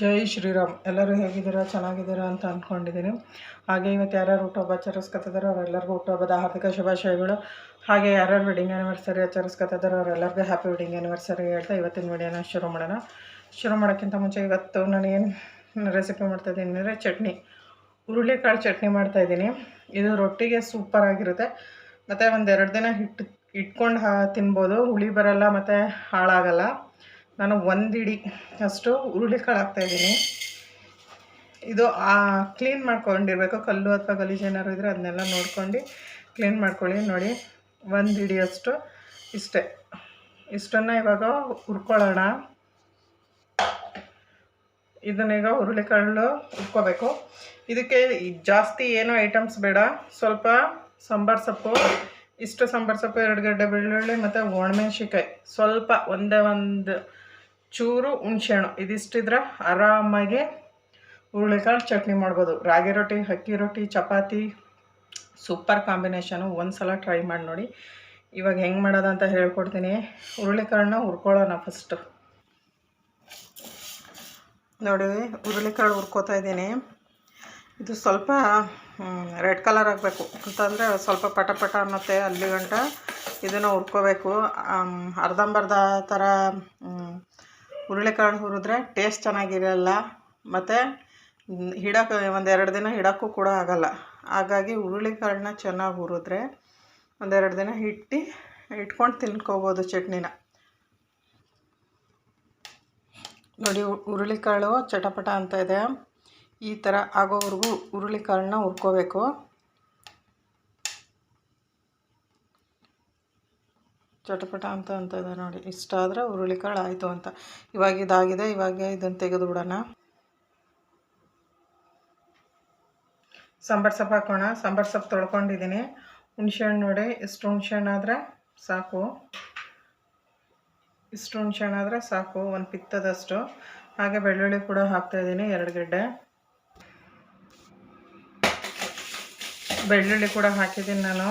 ಜೈ ಶ್ರೀರಾಮ್. ಎಲ್ಲರೂ ಹೇಗಿದ್ದೀರಾ? ಚೆನ್ನಾಗಿದ್ದೀರಾ ಅಂತ ಅಂದ್ಕೊಂಡಿದ್ದೀನಿ. ಹಾಗೆ ಇವತ್ತು ಯಾರ್ಯಾರು ಹುಟ್ಟುಹಬ್ಬ ಆಚರಿಸ್ಕೊತಿದ್ದಾರೋ ಅವರೆಲ್ಲರಿಗೂ ಹುಟ್ಟುಹಬ್ಬದ ಹಾರ್ದಿಕ ಶುಭಾಶಯಗಳು. ಹಾಗೆ ಯಾರ್ಯಾರು ವೆಡ್ಡಿಂಗ್ ಆ್ಯನಿವರ್ಸರಿ ಆಚರಿಸ್ಕೊತಿದ್ದಾರೋ ಅವರೆಲ್ಲರಿಗೂ ಹ್ಯಾಪಿ ವೆಡ್ಡಿಂಗ್ ಆ್ಯನಿವರ್ಸರಿ ಹೇಳ್ತಾ ಇವತ್ತಿನ ವಿಡಿಯೋನ ಶುರು ಮಾಡೋಣ. ಶುರು ಮಾಡೋಕ್ಕಿಂತ ಮುಂಚೆ ಇವತ್ತು ನಾನು ಏನು ರೆಸಿಪಿ ಮಾಡ್ತಾಯಿದ್ದೀನಿ ಅಂದರೆ ಚಟ್ನಿ. ಹುರುಳಿಕಾಳು ಚಟ್ನಿ ಮಾಡ್ತಾಯಿದ್ದೀನಿ ಇದು ರೊಟ್ಟಿಗೆ ಸೂಪರ್ ಆಗಿರುತ್ತೆ. ಮತ್ತು ಒಂದೆರಡು ದಿನ ಹಿಟ್ಟು ಇಟ್ಕೊಂಡು ಹಾ ತಿನ್ಬೋದು. ಹುಳಿ ಬರಲ್ಲ, ಮತ್ತು ಹಾಳಾಗಲ್ಲ. ನಾನು ಒಂದು ಇಡಿ ಅಷ್ಟು ಹುರುಳಿಕಾಳು ಹಾಕ್ತಾಯಿದ್ದೀನಿ ಇದು ಕ್ಲೀನ್ ಮಾಡ್ಕೊಂಡಿರಬೇಕು, ಕಲ್ಲು ಅಥವಾ ಗಲೀಜು ಏನಾದ್ರು ಇದ್ದರೆ ಅದನ್ನೆಲ್ಲ ನೋಡ್ಕೊಂಡು ಕ್ಲೀನ್ ಮಾಡ್ಕೊಳ್ಳಿ ನೋಡಿ. ಒಂದು ಹಿಡಿಯಷ್ಟು ಇಷ್ಟೇ. ಇಷ್ಟನ್ನು ಇವಾಗ ಹುರ್ಕೊಳ್ಳೋಣ. ಇದನ್ನೀಗ ಹುರುಳಿಕಾಳು ಹುರ್ಕೋಬೇಕು. ಇದಕ್ಕೆ ಜಾಸ್ತಿ ಏನೋ ಐಟಮ್ಸ್ ಬೇಡ. ಸ್ವಲ್ಪ ಸಾಂಬಾರು ಸೊಪ್ಪು, ಇಷ್ಟು ಸಾಂಬಾರು ಸೊಪ್ಪು, ಎರಡು ಗಡ್ಡೆ ಬೆಳ್ಳುಳ್ಳಿ ಮತ್ತು ಒಣಮೆಣ್ಸಿಕಾಯಿ ಸ್ವಲ್ಪ ಒಂದೇ ಒಂದು ಚೂರು ಹುಣ್ಸೆಹಣ್ಣು. ಇದಿಷ್ಟಿದ್ರೆ ಆರಾಮಾಗಿ ಹುರುಳಿಕಾಳು ಚಟ್ನಿ ಮಾಡ್ಬೋದು. ರಾಗಿ ರೊಟ್ಟಿ, ಅಕ್ಕಿ ರೊಟ್ಟಿ, ಚಪಾತಿ, ಸೂಪರ್ ಕಾಂಬಿನೇಷನು ಒಂದು ಸಲ ಟ್ರೈ ಮಾಡಿ ನೋಡಿ. ಇವಾಗ ಹೆಂಗೆ ಮಾಡೋದು ಅಂತ ಹೇಳ್ಕೊಡ್ತೀನಿ. ಹುರುಳಿಕಾಳನ್ನ ಹುರ್ಕೊಳ್ಳೋಣ ಫಸ್ಟು ನೋಡಿ, ಹುರುಳಿಕಾಳು ಹುರ್ಕೋತಾ ಇದ್ದೀನಿ. ಇದು ಸ್ವಲ್ಪ ರೆಡ್ ಕಲರ್ ಆಗಬೇಕು. ಅಂತಂದರೆ ಸ್ವಲ್ಪ ಪಟ ಪಟ ಅನ್ನತ್ತೆ ಅಲ್ಲಿ ಗಂಟ ಇದನ್ನು ಹುರ್ಕೋಬೇಕು. ಅರ್ಧಂಬರ್ಧ ಥರ ಹುರುಳಿಕಾಳು ಹುರಿದ್ರೆ ಟೇಸ್ಟ್ ಚೆನ್ನಾಗಿರಲ್ಲ. ಮತ್ತು ಹಿಡಕ್ಕೆ ಒಂದೆರಡು ದಿನ ಹಿಡಕ್ಕೂ ಕೂಡ ಆಗಲ್ಲ. ಹಾಗಾಗಿ ಹುರುಳಿಕಾಳನ್ನ ಚೆನ್ನಾಗಿ ಹುರಿದ್ರೆ ಒಂದೆರಡು ದಿನ ಇಟ್ಟು ಇಟ್ಕೊಂಡು ತಿನ್ಕೋಬೋದು ಚಟ್ನಿನ. ನೋಡಿ ಹುರುಳಿಕಾಳು ಚಟಪಟ ಅಂತ ಇದೆ. ಈ ಥರ ಆಗೋವರೆಗೂ ಹುರುಳಿಕಾಳನ್ನ ಹುರ್ಕೋಬೇಕು. ಚಟಪಟ ಅಂತ ಅಂತ ಇದೆ ನೋಡಿ. ಇಷ್ಟ ಆದರೆ ಹುರುಳಿಕಾಳು ಆಯಿತು ಅಂತ. ಇವಾಗ ಇದಾಗಿದೆ. ಇವಾಗ ಇದನ್ನು ತೆಗೆದು ಬಿಡೋಣ. ಸಾಂಬಾರು ಸೊಪ್ಪು ಹಾಕೋಣ. ಸಾಂಬಾರು ಸೊಪ್ಪು ತೊಳ್ಕೊಂಡಿದ್ದೀನಿ. ಹುಣ್ಸೆಹಣ್ಣು ನೋಡಿ. ಇಷ್ಟು ಹುಣ್ಸೆಹಣ್ಣು ಆದರೆ ಸಾಕು. ಇಷ್ಟು ಹುಣ್ಸೆಹಣ್ಣು ಆದರೆ ಸಾಕು. ಒಂದು ಪಿತ್ತದಷ್ಟು. ಹಾಗೆ ಬೆಳ್ಳುಳ್ಳಿ ಕೂಡ ಹಾಕ್ತಾಯಿದ್ದೀನಿ ಎರಡು ಗಡ್ಡೆ. ಬೆಳ್ಳುಳ್ಳಿ ಕೂಡ ಹಾಕಿದ್ದೀನಿ ನಾನು.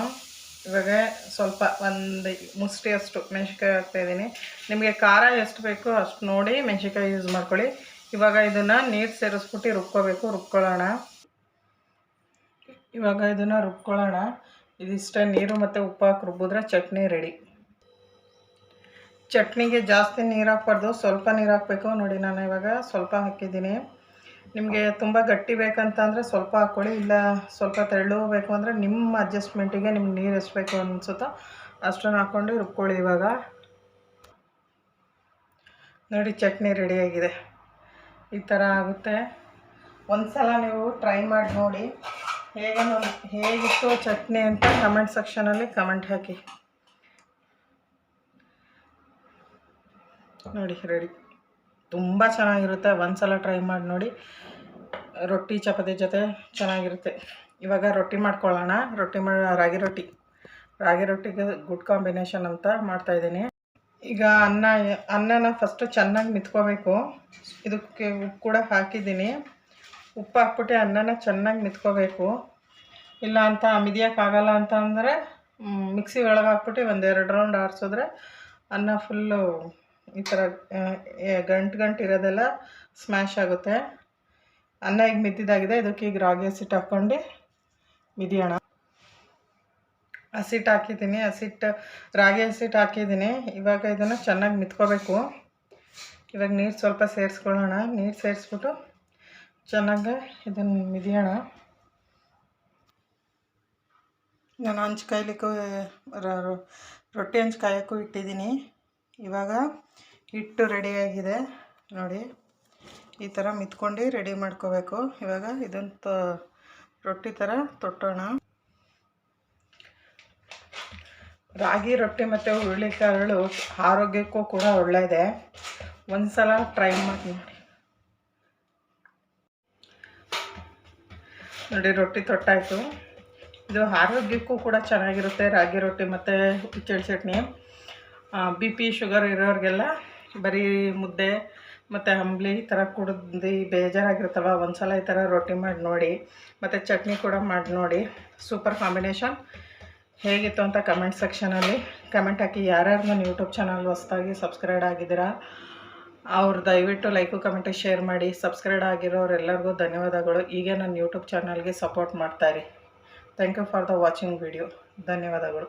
ಇವಾಗ ಸ್ವಲ್ಪ ಒಂದು ಮುಷ್ಟಿಯಷ್ಟು ಮೆಣಸಿನ್ಕಾಯಿ ಹಾಕ್ತಾಯಿದ್ದೀನಿ ನಿಮಗೆ ಖಾರ ಎಷ್ಟು ಬೇಕು ಅಷ್ಟು ನೋಡಿ ಮೆಣಸಿನ್ಕಾಯಿ ಯೂಸ್ ಮಾಡ್ಕೊಳ್ಳಿ. ಇವಾಗ ಇದನ್ನು ನೀರು ಸೇರಿಸ್ಬಿಟ್ಟು ರುಬ್ಕೋಬೇಕು, ರುಬ್ಕೊಳ್ಳೋಣ. ಇವಾಗ ಇದನ್ನು ರುಬ್ಕೊಳ್ಳೋಣ. ಇದಿಷ್ಟೇ ನೀರು ಮತ್ತು ಉಪ್ಪು ಹಾಕಿ ರುಬ್ಬಿದ್ರೆ ಚಟ್ನಿ ರೆಡಿ ಚಟ್ನಿಗೆ ಜಾಸ್ತಿ ನೀರು ಹಾಕ್ಬಾರ್ದು, ಸ್ವಲ್ಪ ನೀರು ಹಾಕಬೇಕು. ನೋಡಿ ನಾನು ಇವಾಗ ಸ್ವಲ್ಪ ಹಾಕಿದ್ದೀನಿ. ನಿಮಗೆ ತುಂಬ ಗಟ್ಟಿ ಬೇಕಂತಂದರೆ ಸ್ವಲ್ಪ ಹಾಕ್ಕೊಳ್ಳಿ ಇಲ್ಲ ಸ್ವಲ್ಪ ತೆಳ್ಳು ಬೇಕು ಅಂದರೆ ನಿಮ್ಮ ಅಡ್ಜಸ್ಟ್ಮೆಂಟಿಗೆ ನಿಮ್ಗೆ ನೀರು ಎಷ್ಟು ಬೇಕು ಅನಿಸುತ್ತೋ ಅಷ್ಟನ್ನು ಹಾಕ್ಕೊಂಡು ರುಬ್ಕೊಳ್ಳಿ ಇವಾಗ. ನೋಡಿ, ಚಟ್ನಿ ರೆಡಿಯಾಗಿದೆ ಈ ಥರ ಆಗುತ್ತೆ. ಒಂದು ಸಲ ನೀವು ಟ್ರೈ ಮಾಡಿ ನೋಡಿ. ಹೇಗೆ ಹೇಗಿತ್ತು ಚಟ್ನಿ ಅಂತ ಕಮೆಂಟ್ ಸೆಕ್ಷನಲ್ಲಿ ಕಮೆಂಟ್ ಹಾಕಿ. ನೋಡಿ ರೆಡಿ ತುಂಬ ಚೆನ್ನಾಗಿರುತ್ತೆ. ಒಂದು ಸಲ ಟ್ರೈ ಮಾಡಿ ನೋಡಿ. ರೊಟ್ಟಿ, ಚಪಾತಿ ಜೊತೆ ಚೆನ್ನಾಗಿರುತ್ತೆ. ಇವಾಗ ರೊಟ್ಟಿ ಮಾಡ್ಕೊಳ್ಳೋಣ. ರೊಟ್ಟಿ ಮಾಡ ರಾಗಿ ರೊಟ್ಟಿ. ರಾಗಿ ರೊಟ್ಟಿಗೆ ಗುಡ್ ಕಾಂಬಿನೇಷನ್ ಅಂತ ಮಾಡ್ತಾಯಿದ್ದೀನಿ ಈಗ ಅನ್ನ, ಅನ್ನನ ಫಸ್ಟು ಚೆನ್ನಾಗಿ ಮಿತ್ಕೋಬೇಕು. ಇದಕ್ಕೆ ಉಪ್ಪು ಕೂಡ ಹಾಕಿದ್ದೀನಿ. ಉಪ್ಪು ಹಾಕ್ಬಿಟ್ಟು ಅನ್ನನ ಚೆನ್ನಾಗಿ ಮಿತ್ಕೋಬೇಕು. ಇಲ್ಲ ಅಂತ ಮಿದಿಯೋಕ್ಕಾಗಲ್ಲ ಅಂತ ಅಂದರೆ ಮಿಕ್ಸಿ ಒಳಗೆ ಹಾಕ್ಬಿಟ್ಟು ಒಂದೆರಡು ರೌಂಡ್ ಆರಿಸಿದ್ರೆ ಅನ್ನ ಫುಲ್ಲು ಈ ಥರ ಗಂಟು ಗಂಟು ಇರೋದೆಲ್ಲ ಸ್ಮ್ಯಾಶ್ ಆಗುತ್ತೆ. ಅನ್ನ ಈಗ ಮಿದ್ದಿದ್ದಾಗಿದೆ. ಇದಕ್ಕೆ ಈಗ ರಾಗಿ ಹಸಿಟ್ಟು ಹಾಕ್ಕೊಂಡು ಮಿದಿಯೋಣ. ಹಸಿಟ್ಟು ಹಾಕಿದ್ದೀನಿ. ಹಸಿಟ್ಟು ರಾಗಿ ಹಸಿಟ್ಟು ಹಾಕಿದ್ದೀನಿ. ಇವಾಗ ಇದನ್ನು ಚೆನ್ನಾಗಿ ಮಿತ್ಕೋಬೇಕು. ಇವಾಗ ನೀರು ಸ್ವಲ್ಪ ಸೇರಿಸ್ಕೊಳ್ಳೋಣ. ನೀರು ಸೇರಿಸ್ಬಿಟ್ಟು ಚೆನ್ನಾಗಿ ಇದನ್ನು ಮಿದಿಯೋಣ. ನಾನು ಹಂಚು ಕಾಯ್ಲಿಕ್ಕೂ ರೊಟ್ಟಿ ಹಂಚು ಕಾಯೋಕ್ಕೂ ಇಟ್ಟಿದ್ದೀನಿ. ಇವಾಗ ಹಿಟ್ಟು ರೆಡಿಯಾಗಿದೆ ನೋಡಿ, ಈ ಥರ ಮಿತ್ಕೊಂಡು ರೆಡಿ ಮಾಡ್ಕೋಬೇಕು. ಇವಾಗ ಇದನ್ನು ರೊಟ್ಟಿ ಥರ ತೊಟ್ಟೋಣ. ರಾಗಿ, ರೊಟ್ಟಿ ಮತ್ತು ಹುರುಳಿಕಾಳು ಆರೋಗ್ಯಕ್ಕೂ ಕೂಡ ಒಳ್ಳೆಯದೆ ಒಂದು ಸಲ ಟ್ರೈ ಮಾಡಿ ನೋಡಿ. ನೋಡಿ, ರೊಟ್ಟಿ ತೊಟ್ಟಾಯಿತು. ಇದು ಆರೋಗ್ಯಕ್ಕೂ ಕೂಡ ಚೆನ್ನಾಗಿರುತ್ತೆ ರಾಗಿ, ರೊಟ್ಟಿ ಮತ್ತು ಹುಚ್ಚೆಳ್ಳು ಚಟ್ನಿ ಬಿ ಪಿ ಶುಗರ್ ಇರೋರಿಗೆಲ್ಲ ಬರೀ ಮುದ್ದೆ ಮತ್ತು ಅಂಬ್ಲಿ ಈ ಥರ ಕುಡ್ದು ಬೇಜಾರಾಗಿರುತ್ತಲ್ವ ಒಂದು ಸಲ ಈ ಥರ ರೊಟ್ಟಿ ಮಾಡಿ ನೋಡಿ, ಮತ್ತು ಚಟ್ನಿ ಕೂಡ ಮಾಡಿ ನೋಡಿ. ಸೂಪರ್ ಕಾಂಬಿನೇಷನ್ ಹೇಗಿತ್ತು ಅಂತ ಕಮೆಂಟ್ ಸೆಕ್ಷನಲ್ಲಿ ಕಮೆಂಟ್ ಹಾಕಿ ಯಾರ್ಯಾರು ನನ್ನ ಯೂಟ್ಯೂಬ್ ಚಾನಲ್ ಹೊಸ್ದಾಗಿ ಸಬ್ಸ್ಕ್ರೈಬ್ ಆಗಿದ್ದೀರಾ, ಅವ್ರು ದಯವಿಟ್ಟು ಲೈಕು ಕಮೆಂಟು ಶೇರ್ ಮಾಡಿ. ಸಬ್ಸ್ಕ್ರೈಬ್ ಆಗಿರೋರೆಲ್ಲರಿಗೂ ಧನ್ಯವಾದಗಳು. ಹೀಗೆ ನನ್ನ ಯೂಟ್ಯೂಬ್ ಚಾನಲ್ಗೆ support ಮಾಡ್ತಾಯಿರಿ thank you for the watching video ಧನ್ಯವಾದಗಳು.